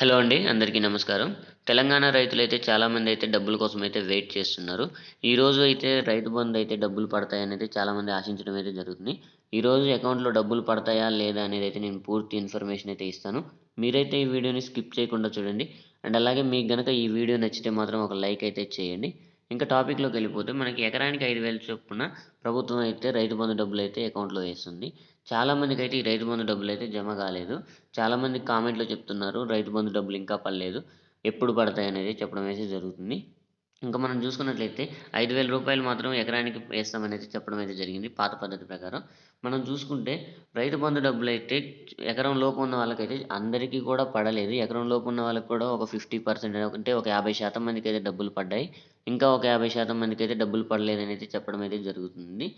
Hello అండి అందరికీ నమస్కారం. తెలంగాణ రైతులైతే చాలామంది అయితే డబ్బుల కోసం అయితే వెయిట్ చేస్తున్నారు. ఈరోజు అయితే రైతు బంధు అయితే డబ్బులు పడతాయనేది చాలామంది ఆశించడం అయితే జరుగుతుంది. ఈరోజు అకౌంట్లో డబ్బులు పడతాయా లేదా అనేది అయితే నేను పూర్తి ఇన్ఫర్మేషన్ అయితే ఇస్తాను. మీరైతే ఈ వీడియోని స్కిప్ చేయకుండా చూడండి. అండ్ అలాగే మీకు గనక ఈ వీడియో నచ్చితే మాత్రం ఒక లైక్ అయితే చేయండి. ఇంకా టాపిక్లోకి వెళ్ళిపోతే మనకి ఎకరానికి ఐదు వేలు చొప్పున ప్రభుత్వం అయితే రైతు బంధు డబ్బులు అయితే అకౌంట్లో వేస్తుంది. చాలామందికి అయితే ఈ రైతు బంధు డబ్బులు అయితే జమ కాలేదు. చాలామంది కామెంట్లో చెప్తున్నారు రైతు బంధు డబ్బులు ఇంకా పడలేదు. ఎప్పుడు పడతాయి అనేది చెప్పడం అయితే జరుగుతుంది. ఇంకా మనం చూసుకున్నట్లయితే ఐదు వేల రూపాయలు మాత్రం ఎకరానికి వేస్తామనేది చెప్పడం అయితే జరిగింది పాత పద్ధతి ప్రకారం. మనం చూసుకుంటే రైతు బంధు డబ్బులు అయితే ఎకరం లోపు ఉన్న వాళ్ళకైతే అందరికీ కూడా పడలేదు. ఎకరం లోపు ఉన్న వాళ్ళకి కూడా ఒక ఫిఫ్టీ పర్సెంట్ అంటే ఒక యాభై శాతం మందికి అయితే డబ్బులు పడ్డాయి. ఇంకా ఒక యాభై శాతం మందికి అయితే డబ్బులు పడలేదు అనేది చెప్పడం అయితే జరుగుతుంది.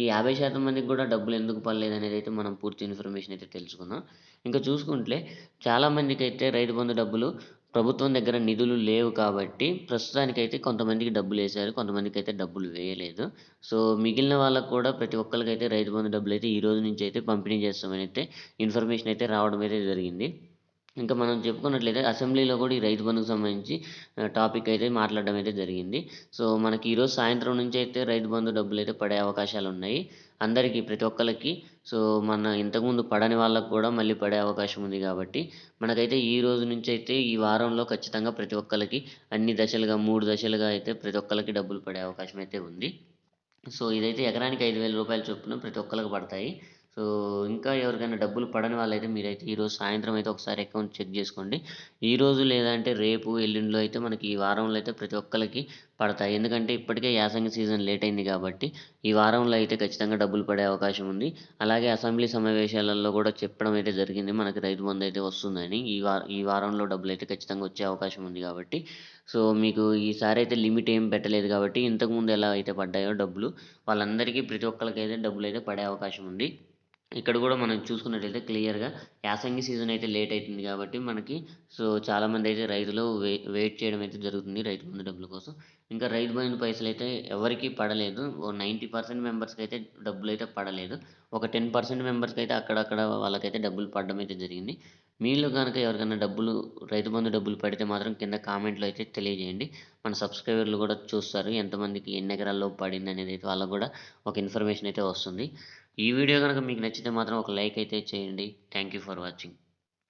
ఈ యాభై శాతం మందికి కూడా డబ్బులు ఎందుకు పడలేదు అనేది అయితే మనం పూర్తి ఇన్ఫర్మేషన్ అయితే తెలుసుకుందాం. ఇంకా చూసుకుంటే చాలామందికి అయితే రైతు బంధు డబ్బులు ప్రభుత్వం దగ్గర నిధులు లేవు కాబట్టి ప్రస్తుతానికైతే కొంతమందికి డబ్బులు వేశారు కొంతమందికి అయితే డబ్బులు వేయలేదు. సో మిగిలిన వాళ్ళకు కూడా ప్రతి ఒక్కరికైతే రైతు బంధు డబ్బులు అయితే ఈ రోజు నుంచి అయితే పంపిణీ చేస్తామని అయితే ఇన్ఫర్మేషన్ అయితే రావడం అయితే జరిగింది. ఇంకా మనం చెప్పుకున్నట్లయితే అసెంబ్లీలో కూడా ఈ రైతు బంధుకు సంబంధించి టాపిక్ అయితే మాట్లాడడం అయితే జరిగింది. సో మనకి ఈరోజు సాయంత్రం నుంచి అయితే రైతు బంధు డబ్బులు అయితే పడే అవకాశాలు ఉన్నాయి. అందరికీ ప్రతి ఒక్కరికి సో మన ఇంతకుముందు పడని వాళ్ళకు కూడా మళ్ళీ పడే అవకాశం ఉంది కాబట్టి మనకైతే ఈ రోజు నుంచి అయితే ఈ వారంలో ఖచ్చితంగా ప్రతి ఒక్కరికి అన్ని దశలుగా మూడు దశలుగా అయితే ప్రతి ఒక్కరికి డబ్బులు పడే అవకాశం అయితే ఉంది. సో ఇదైతే ఎకరానికి ఐదు వేల రూపాయల చొప్పున ప్రతి ఒక్కరికి పడతాయి. సో ఇంకా ఎవరికైనా డబ్బులు పడని వాళ్ళైతే మీరైతే ఈరోజు సాయంత్రం అయితే ఒకసారి అకౌంట్ చెక్ చేసుకోండి. ఈరోజు లేదంటే రేపు ఎల్లుండిలో అయితే మనకి ఈ వారంలో అయితే ప్రతి ఒక్కరికి పడతాయి. ఎందుకంటే ఇప్పటికే యాసంగి సీజన్ లేట్ అయింది కాబట్టి ఈ వారంలో అయితే ఖచ్చితంగా డబ్బులు పడే అవకాశం ఉంది. అలాగే అసెంబ్లీ సమావేశాలలో కూడా చెప్పడం అయితే జరిగింది. మనకి రైతు బంధు అయితే వస్తుందని. ఈ వారం ఈ వారంలో డబ్బులు అయితే ఖచ్చితంగా వచ్చే అవకాశం ఉంది కాబట్టి. సో మీకు ఈసారి అయితే లిమిట్ ఏం పెట్టలేదు కాబట్టి ఇంతకుముందు ఎలా అయితే పడ్డాయో డబ్బులు వాళ్ళందరికీ ప్రతి ఒక్కరికి అయితే డబ్బులు అయితే పడే అవకాశం ఉంది. ఇక్కడ కూడా మనం చూసుకున్నట్లయితే క్లియర్గా యాసంగి సీజన్ అయితే లేట్ అవుతుంది కాబట్టి మనకి సో చాలామంది అయితే రైతులు వే వెయిట్ చేయడం అయితే జరుగుతుంది రైతు బంధు డబ్బుల కోసం. ఇంకా రైతు బంధు పైసలు అయితే ఎవరికి పడలేదు. ఓ నైంటీ పర్సెంట్ మెంబర్స్కి అయితే డబ్బులు అయితే పడలేదు. ఒక టెన్ పర్సెంట్ మెంబర్స్కి అయితే అక్కడక్కడ వాళ్ళకైతే డబ్బులు పడడం అయితే జరిగింది. మీలో కనుక ఎవరికైనా డబ్బులు రైతు బంధు డబ్బులు పడితే మాత్రం కింద కామెంట్లో అయితే తెలియజేయండి. మన సబ్స్క్రైబర్లు కూడా చూస్తారు ఎంతమందికి ఎన్ని ఎకరాల్లో పడింది అనేది అయితే వాళ్ళకు కూడా ఒక ఇన్ఫర్మేషన్ అయితే వస్తుంది. ఈ వీడియో కనుక మీకు నచ్చితే మాత్రం ఒక లైక్ అయితే చేయండి. Thank you for watching